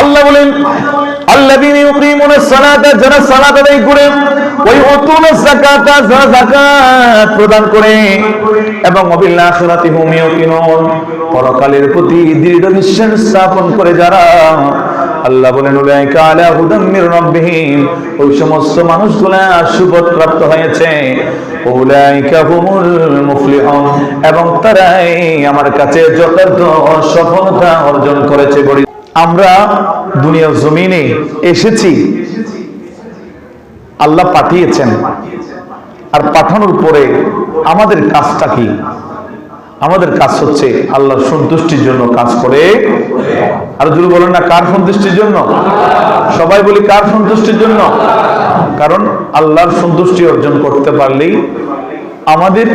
আল্লাহ বলেন, আল্লাযীনা ইউকিমুনাস সালাতা যারা সালাত আদায় করে ওই উতুনাস যাকাতা যারা যাকাত প্রদান করে। এবং ওয়াবিল আখিরাতি হুম ইউকিনুন পরকালের প্রতি দৃঢ় বিশ্বাস স্থাপন করে যারা, আল্লাহ বলেন, উলাইকা আলা হুদাম মির রাব্বিহিম ওই সমস্ত মানুষগুলা সুপথ প্রাপ্ত হয়েছে। উলাইকা হুমুল মুফলিহুন এবং তারাই আমার কাছে যথার্থ সফলতা অর্জন করেছে, বলি আমরা দুনিয়ার জমিনে এসেছি। আল্লাহ পাঠিয়েছেন। আর পাঠানোর পরে আমাদের কাজটা কি? আমাদের কাজ হচ্ছে আল্লাহর সন্তুষ্টির জন্য কাজ করে। আর যদি বলেন না, কার সন্তুষ্টির জন্য? সবাই বলি কার সন্তুষ্টির জন্য? কারণ আল্লাহর সন্তুষ্টি অর্জন করতে পারলেই আমাদের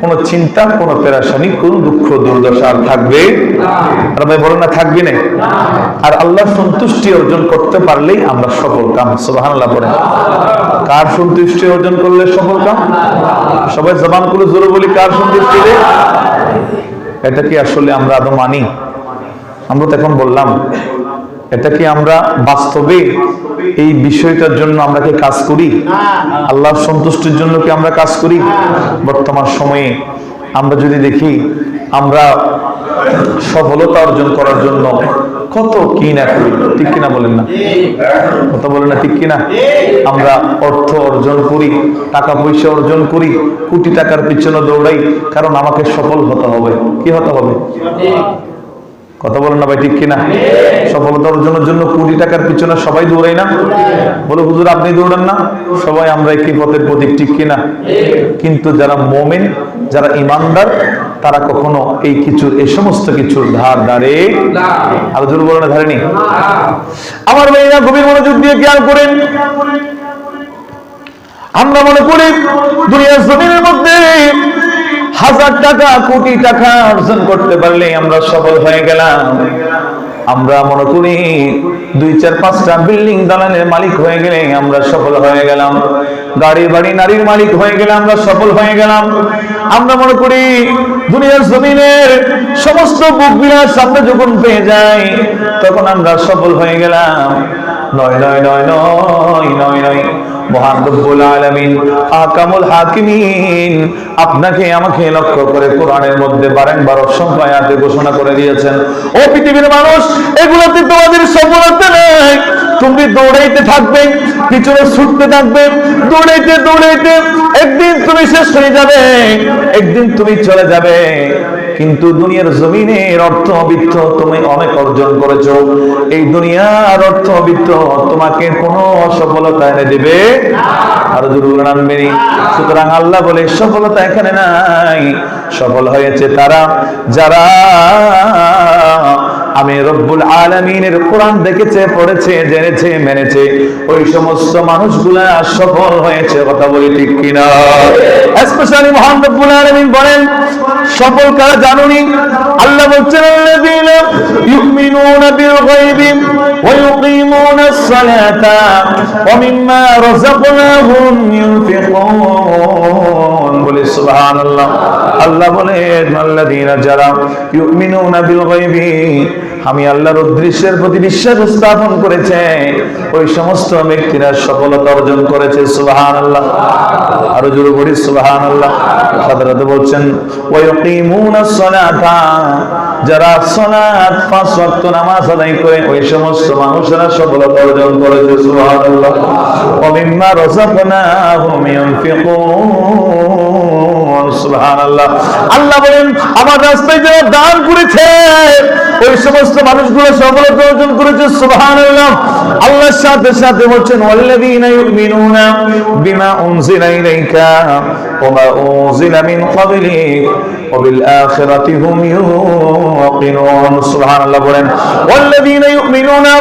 কোনো চিন্তা, কোনো পেরাশানি, কোনো দুঃখ, দুর্দশা আর থাকবে? ভাই, বলেন না, থাকবে না আর আল্লাহ সন্তুষ্টি অর্জন করতে পারলেই আমরা সফল কাম, সুবহানাল্লাহ পড়ে কার সন্তুষ্টি অর্জন করলে সফল কাম? সবাই জবান করে জোরে বলি, কার সন্তুষ্টি এটা কি আসলে আমরা আদৌ মানি? আমরা তো এখন বললাম এটা কি আমরা বাস্তবে এই বিষয়টার জন্য আমরা কি কাজ করি? আল্লাহর সন্তুষ্টির জন্য কি আমরা কাজ করি? বর্তমান সময়ে আমরা যদি দেখি, আমরা সফলতা অর্জন করার জন্য কত কি না করি? ঠিক কিনা বলেন না? কথা বলেন না, ঠিক কিনা? আমরা অর্থ অর্জন করি, টাকা পয়সা অর্জন করি, কোটি টাকার পিছনে দৌড়াই, কারণ আমাকে সফল হতে হবে। কি হতে হবে? কথা বলেন না ভাই, ঠিক কিনা? সফলতা অর্জনের জন্য কোটি টাকার পিছনে সবাই দৌড়াই না? বলে, হুজুর, আপনি দৌড়ান না? সবাই আমরা একই পথের প্রতীক, ঠিক কিনা? কিন্তু যারা মোমেন, যারা ইমানদার, তারা কখনো এই কিছুর এই সমস্ত কিছুর ধার ধারে আরও জোর বলে না ধারেনি? আমার মেয়েরা গভীর মনোযোগ দিয়ে খেয়াল করেন। আমরা মনে করি, দুনিয়ার জমিনের মধ্যে হাজার টাকা, কোটি টাকা অর্জন করতে পারলে আমরা সফল হয়ে গেলাম। আমরা মনে করি দুই, চার, পাঁচটা বিল্ডিং দালানের মালিক হয়ে গেলে আমরা সফল হয়ে গেলাম। গাড়ি, বাড়ি, নারীর মালিক হয়ে গেলে আমরা সফল হয়ে গেলাম। আমরা মনে করি দুনিয়ার জমিনের সমস্ত বুক বিলাস আমরা যখন পেয়ে যাই, তখন আমরা সফল হয়ে গেলাম। নয় নয় নয় নয় নয় নয় মহান রব্বুল আলামিন। আকামুল হাকিমিন, আপনাকে আমাকে লক্ষ্য করে কোরআনের মধ্যে বারংবার অসংখ্য আয়াতে ঘোষণা করে দিয়েছেন। ও পৃথিবীর মানুষ এগুলোতে তোমাদের সফলতা নেই তুমি দৌড়াইতে থাকবে, পিছনে ছুটতে থাকবে, দৌড়াইতে দৌড়াইতে একদিন তুমি শেষ হয়ে যাবে, একদিন তুমি চলে যাবে। কিন্তু দুনিয়ার জমিনের অর্থবিত্ত তুমি অনেক অর্জন করেছ। এই দুনিয়ার অর্থবিত্ত তোমাকে কোনো সফলতা এনে দেবে আর জরুর আনবেনি সুতরাং আল্লাহ বলে, সফলতা এখানে নাই। সফল হয়েছে তারা, যারা আমি রব্বুল আলমিনের কোরআন দেখেছে, পড়েছে, জেনেছে, মেনেছে। ওই সমস্ত মানুষগুলা সফল হয়েছে, কথা বলি ঠিক কিনা? স্পেশালি মহান রব্বুল আলমিন বলেন, সফল কারা জানুনি? আল্লাহ বলছেন ইউমিনুনা বিল গায়বি ওয়া ইউকিমুনাস সালাতা ওয়া মিম্মা রাযাকনাহুম ইউনফিকুন। আল্লাহ আমি আল্লাহর উদ্দেশ্যের প্রতি বিশ্বাস স্থাপন করেছে। ওই সমস্ত ব্যক্তিরা সফলতা অর্জন করেছে সুবাহান আল্লাহ আরও জোরে বলি সুবাহান আল্লাহ সাধারণত বলছেন ওয়াকিমুনাস সালাতা। যারা সালাত পাঁচ ওয়াক্ত নামাজ আদায় করে, ওই সমস্ত মানুষেরা সফলতা অর্জন করেছে, সুবহানাল্লাহ। ওয়া মিম্মা রাযাকনাহুম ইউনফিকুন সুবহানাল্লাহ। আল্লাহ বলেন, আমার রাস্তায় যারা দান করেছে, ওই সমস্ত মানুষগুলো সফলতা অর্জন করেছে, সুবহানাল্লাহ। আল্লাহর সাথে সাথে বলছেন, ওয়াল্লাযীনা বলেন, ওয়াল্লাযীনা ইউমিনুনা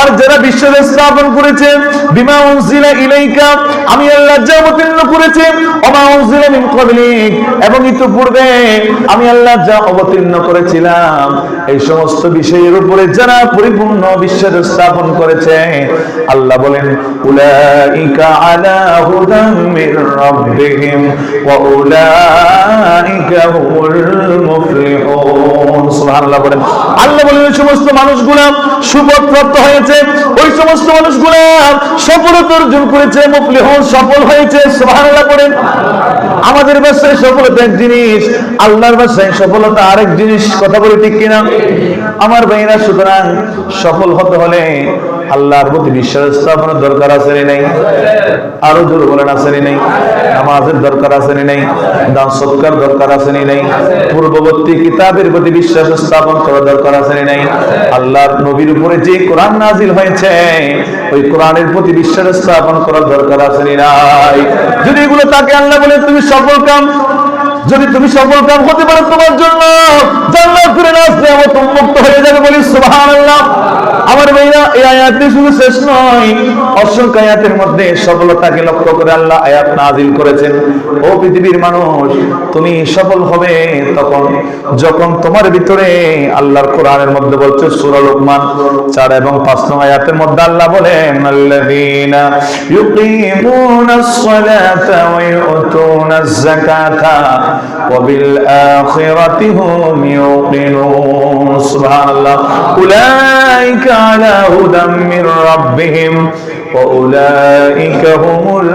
আর যারা বিশ্বাস স্থাপন করেছে, বিমা উনজিলা ইলাইকা, আমি আল্লাহ যা অবতীর্ণ করেছি ওয়া মা উনজিলা মিন ক্বাবলিক। এবং ইতিপূর্বে আমি আল্লাহ যা অবতীর্ণ করেছিলাম, এই সমস্ত বিষয়ের উপরে যারা পরিপূর্ণ বিশ্বাস স্থাপন করেছে, আল্লাহ বলেন, উলাইকা আলা হুদাম মির রাব্বিহিম, ওয়া উলাইকা হুমুল মুফলিহুন। সুবহানাল্লাহ বলেন, আল্লাহ বলেন সমস্ত মানুষগুলা সুপথপ্রাপ্ত হয়েছে ওই সমস্ত মানুষগুলা সফলতা অর্জন করেছে মুফলিহুন সফল হয়েছে, সুবহানাল্লাহ করেন আমাদের ভাষায় সফলতা এক জিনিস, আল্লাহর ভাষায় সফলতা আরেক জিনিস, কথা বলে ঠিক কিনা? আমার ভাইরা সুতরাং সফল হতে হলে আল্লাহর প্রতি বিশ্বাস স্থাপনের দরকার আছে না নাই? আরও জোর বলেন আছে না নাই? নামাজের দরকার আছে না নাই? দান সৎকার দরকার আছে না নাই? পূর্ববর্তী কিতাবের প্রতি বিশ্বাস স্থাপন করা দরকার আছে না নাই? আল্লাহর নবীর উপরে যে কোরআন নাজিল হয়েছে, ওই কোরআনের প্রতি বিশ্বাস স্থাপন করার দরকার আছে না নাই? যদি এগুলো তাকে আল্লাহ বলে, তুমি সফল কাম যদি তুমি সফল কাম হতে পারো তোমার জন্য, জান্নাত ফিরে না আসলে আমার মুক্ত হয়ে যাবে বলি সুবহানাল্লাহ। আমার ভাইরা, এই আয়াতটি শুধু শেষ নয়, অসংখ্য আয়াতের মধ্যে সফলতাকে লক্ষ্য করে আল্লাহ আয়াত নাজিল করেছেন। ও পৃথিবীর মানুষ, তুমি সফল হবে তখন, যখন তোমার ভিতরে আল্লাহর কোরআনের মধ্যে বলছে সূরা লোকমান চার এবং পাঁচ নং আয়াতের মধ্যে আল্লাহ বলেন, আল্লাযীনা ইউকিমুনাস সালাতা ওয়া ইউতুনাজ যাকাতা হুম ইউকিনুন সুবহানাল্লাহ উলাইকা আলা হুদাম মির রাব্বিহিম ওয়া উলাইকা হুমুল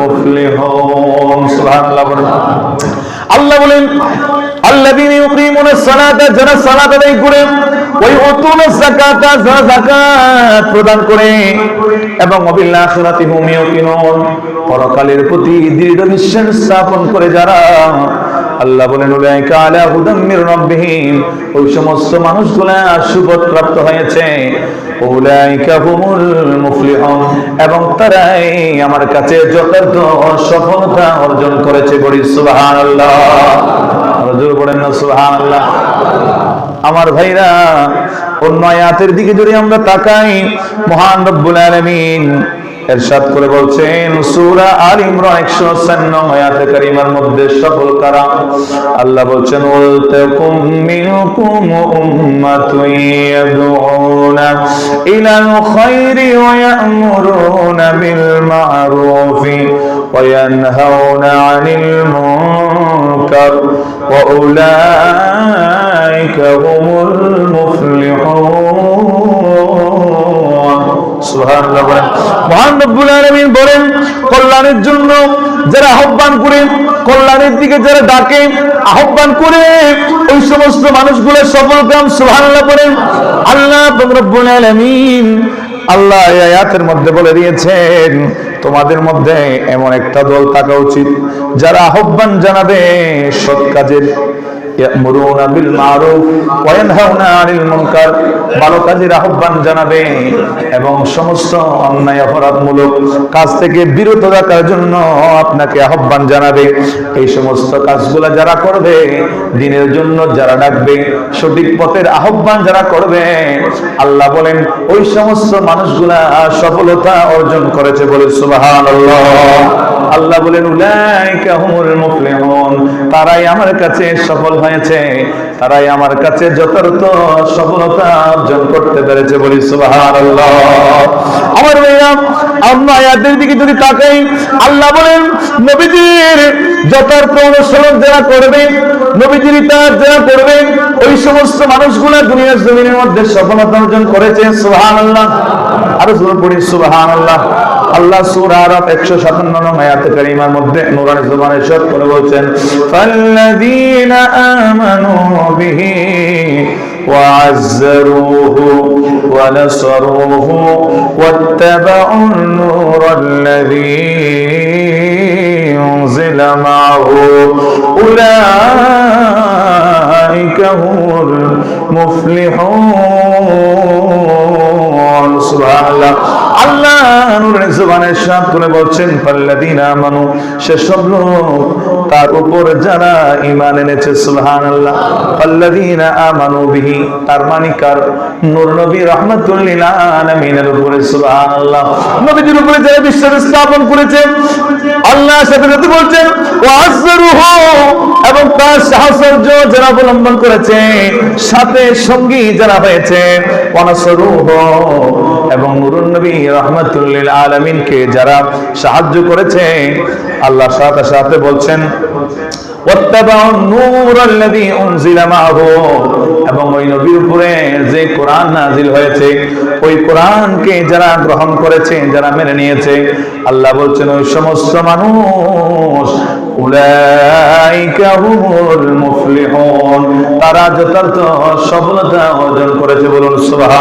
মুফলিহুন সুবহানাল্লাহ বলেন আল্লাহ বলেন আল্লাযীনা ইউকিমুনাস সালাতা যারা সালাত আদায় করে ওই অতুল যাকাতা যাকাত প্রদান করে। এবং ওয়াবিল আখিরাতি হুম পরকালের প্রতি দৃঢ় বিশ্বাস স্থাপন করে যারা, আল্লাহ বলেন, উলাইকা আলা হুদাম মির রাব্বিহিম। ওই সমস্ত মানুষগুলা সুপথ প্রাপ্ত হয়েছে। উলাইকা হুমুল মুফলিহুন। এবং তারাই আমার কাছে যথার্থ সফলতা অর্জন করেছে বলি, সুবহানাল্লাহ। রজুর বলেন না, সুবহানাল্লাহ। আমার ভাইরা, অন্য আয়াতের দিকে যদি আমরা তাকাই, মহান রব্বুল আলামিন এরশাদ করে বলছেন, সূরা আল ইমরান 104 নং আয়াতে কারিমার মধ্যে সফল কারা? আল্লাহ বলছেন ওয়ালতাকুম মিনকুম উম্মাতুন ইয়াদউনা ইলাল খায়রি ওয়া ইয়া'মুরুনা বিল মা'রুফি ওয়া ইয়ানহাউনা 'আনিল মুনকার ওয়া উলাইকা হুমুল মুফলিহুন সুবহানাল্লাহ বলেন। মহান রব্বুল আলামিন বলেন, কল্যাণের জন্য যারা আহ্বান করে, কল্যাণের দিকে যারা ডাকে, আহ্বান করে, ওই সমস্ত মানুষগুলো সফল কাম সুবহানাল্লাহ বলেন, আল্লাহ রব্বুল আলামিন আল্লাহ আয়াতের মধ্যে বলে দিয়েছেন, তোমাদের মধ্যে এমন একটা দল থাকা উচিত, যারা আহ্বান জানাবে সৎ কাজের। ইয়ামুরুনা ভালো কাজের আহ্বান জানাবে এবং সমস্ত অন্যায় অপরাধমূলক কাজ থেকে বিরত জন্য আপনাকে আহ্বান জানাবে। এই সমস্ত যারা করবে, দিনের জন্য যারা ডাকবে, সঠিক পথের আহ্বান যারা করবে, আল্লাহ বলেন, ওই সমস্ত মানুষগুলা সফলতা অর্জন করেছে বলে আল্লাহ বলেন, উলাইকা তারাই আমার কাছে সফল হয়েছে তারাই আমার কাছে যথার্থ সফলতা অর্জন করতে পেরেছে বলি সুবহানাল্লাহ। আমার ভাইরা, আমরা আয়াতের দিকে যদি তাকাই, আল্লাহ বলেন, নবীজির যথার্থ অনুসরণ যারা করবে, নবীজির ইতাআত যারা করবে, ওই সমস্ত মানুষগুলা দুনিয়ার জমিনের মধ্যে সফলতা অর্জন করেছে, সুবহানাল্লাহ। আরও জোরে পড়ি, সুবহানাল্লাহ। আল্লাহ সূরা আরাফ 157 নং আয়াতে কারিমার মধ্যে নূরানি জবানে ইরশাদ করে বলছেন ফাল্লাযীনা আমানু বিহি وعزروه ونصروه واتبعوا النور الذي أنزل معه أولئك هم المفلحون سبحان الله আল্লাহ মানে বিশ্বাস স্থাপন করেছে আল্লাহ সাথে বলছেন অবলম্বন করেছে, সাথে সঙ্গী যারা হয়েছে এবং রহমতুল্লিল আলমিনকে যারা সাহায্য করেছে, আল্লাহ সাথে সাথে বলছেন যে কোরআন নাজিল হয়েছে, ওই যারা গ্রহণ করেছে, যারা মেনে নিয়েছে, আল্লাহ বলছেন, ওই সমস্ত মানুষ তারা যথার্থ সফলতা অর্জন করেছে বলুন সুবাহ